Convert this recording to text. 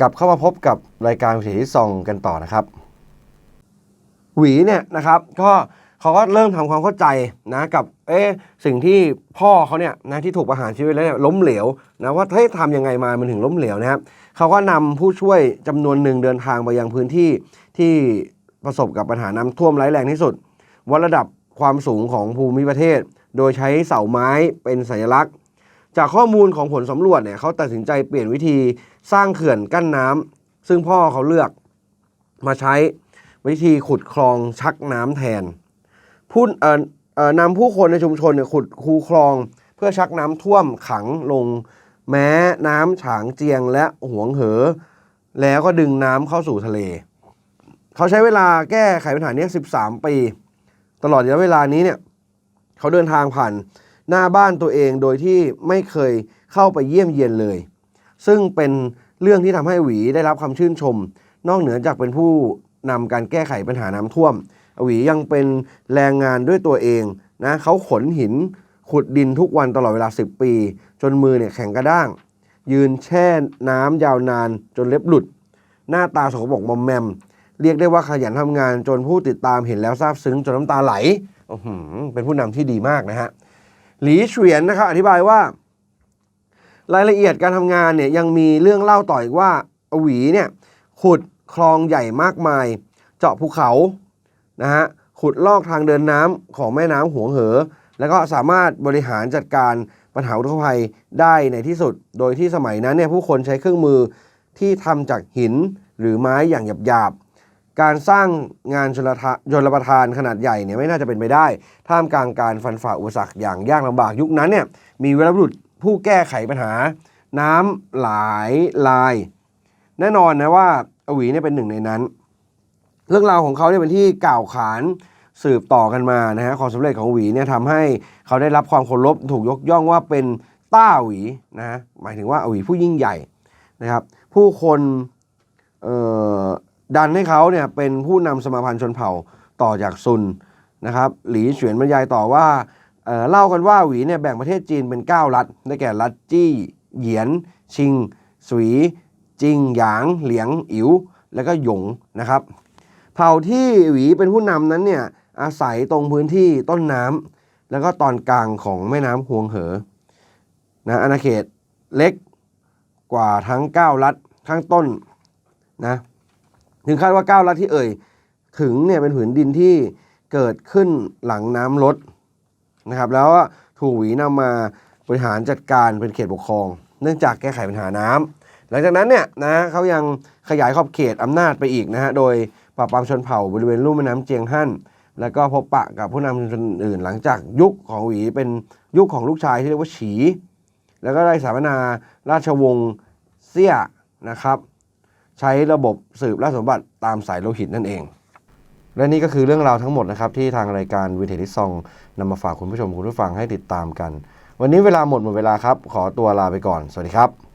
กลับเข้ามาพบกับรายการวิถีที่ซองกันต่อนะครับ หวีเนี่ยนะครับก็เขาก็เริ่มทำความเข้าใจนะกับเอ๊สิ่งที่พ่อเขาเนี่ยนะที่ถูกประหารชีวิตแล้วเนี่ยล้มเหลวนะว่าเฮ้ยทำยังไงมามันถึงล้มเหลวนะครับเขาก็นำผู้ช่วยจำนวนหนึ่งเดินทางไปยังพื้นที่ที่ประสบกับปัญหาน้ำท่วมร้ายแรงที่สุดวัดระดับความสูงของภูมิประเทศ โดยใช้เสาไม้เป็นสัญลักษณ์ จากข้อมูลของผลสำรวจเนี่ยเขาตัดสินใจเปลี่ยนวิธีสร้างเขื่อนกั้นน้ำซึ่งพ่อเขาเลือกมาใช้วิธีขุดคลองชักน้ำแทนผู้เอ่อเอ่อนำผู้คนในชุมชนเนี่ยขุดคูคลอง เพื่อชักน้ำท่วมขังลง แม้น้ำฉางเจียงและหวงเหอ แล้วก็ดึงน้ำเข้าสู่ทะเล เขาใช้เวลาแก้ไขปัญหานี้ 13 ปี ตลอดระยะเวลานี้เนี่ยเขาเดินทางผ่าน หน้าบ้านตัวเองโดยที่ไม่เคยเข้าไปเยี่ยมเยียนเลย ซึ่งเป็นเรื่องที่ทำให้หวีได้รับคำชื่นชม นอกเหนือจากเป็นผู้นำการแก้ไขปัญหาน้ำท่วม หวียังเป็นแรงงานด้วยตัวเองนะเขาขนหินขุดดินทุกวันตลอดเวลา 10 ปี จนมือเนี่ยแข็งกระด้าง ยืนแช่น้ำยาวนานจนเล็บหลุด หน้าตาสกปรกมอมแมม เรียกได้ว่าขยันทำงานจนผู้ติดตามเห็นแล้วซาบซึ้งจนน้ำตาไหลเป็นผู้นำที่ดีมากนะฮะ หลีเฉวียนนะครับอธิบายว่า รายละเอียดการทำงานเนี่ยยังมีเรื่องเล่าต่ออีกว่าหวีเนี่ยขุดคลองใหญ่มากมาย เจาะภูเขานะฮะขุดลอกทางเดินน้ำของแม่น้ำหวงเหอ แล้วก็สามารถบริหารจัดการปัญหาอุทกภัยได้ในที่สุด โดยที่สมัยนั้นเนี่ยผู้คนใช้เครื่องมือที่ทำจากหินหรือไม้อย่างหยาบๆ การสร้างงานชลทะชนประทานขนาดใหญ่เนี่ยไม่น่าจะเป็นไปได้ ท่ามกลางการฟันฝ่าอุปสรรคอย่างยากลำบากยุคนั้นเนี่ยมีวีรบุรุษผู้แก้ไขปัญหา น้ำหลายลาย แน่นอนนะว่าอวีเนี่ยเป็นหนึ่งในนั้น เรื่องราวของเขาเนี่ยเป็นที่กล่าวขานสืบต่อกันมานะฮะความสำเร็จของหวีเนี่ยทำให้เขาได้รับความเคารพถูกยกย่องว่าเป็นต้าหวีนะฮะหมายถึงว่าหวีผู้ยิ่งใหญ่นะครับ ผู้คนเอ่อ ดันให้เขาเนี่ยเป็นผู้นำสมาพันธ์ชนเผ่าต่อจากซุนนะครับหลีเฉวียนบรรยายต่อว่าเเล่ากันว่าหวีเนี่ยแบ่งประเทศจีนเป็น 9 รัฐได้แก่รัฐจี้เหยียน ชิง สวี จิง หยาง เหลียง อิ๋วแล้วก็หยงนะครับ เผ่าที่หวีเป็นผู้นำนั้นเนี่ยอาศัยตรงพื้นที่ต้นน้ำแล้วก็ตอนกลางของแม่น้ำฮวงเหอนะอาณาเขตเล็กกว่าทั้ง 9 รัฐข้างต้นนะ ถึงคาดว่า9รัฐที่เอ่ย ถึงเนี่ยเป็นผืนดินที่เกิดขึ้นหลังน้ำลดนะครับ แล้วถูกหวีนำมาบริหารจัดการเป็นเขตปกครอง เนื่องจากแก้ไขปัญหาน้ำหลังจากนั้นเนี่ยนะเขายังขยายขอบเขตอำนาจไปอีกนะฮะโดยปราบปรามชนเผ่าบริเวณลุ่มแม่น้ำเจียงฮั่นแล้วก็พบปะกับผู้นำชนชนอื่น หลังจากยุคของหวีเป็นยุคของลูกชายที่เรียกว่าฉี แล้วก็ได้สถาปนาราชวงศ์เซี่ยนะครับ ใช้ระบบสืบราชสมบัติตามสายโลหิตนั่นเอง และนี่ก็คือเรื่องราวทั้งหมดนะครับที่ทางรายการวิทยทิซองนำมาฝากคุณผู้ชมคุณผู้ฟังให้ติดตามกัน วันนี้เวลาหมดหมดเวลาครับ ขอตัวลาไปก่อน สวัสดีครับ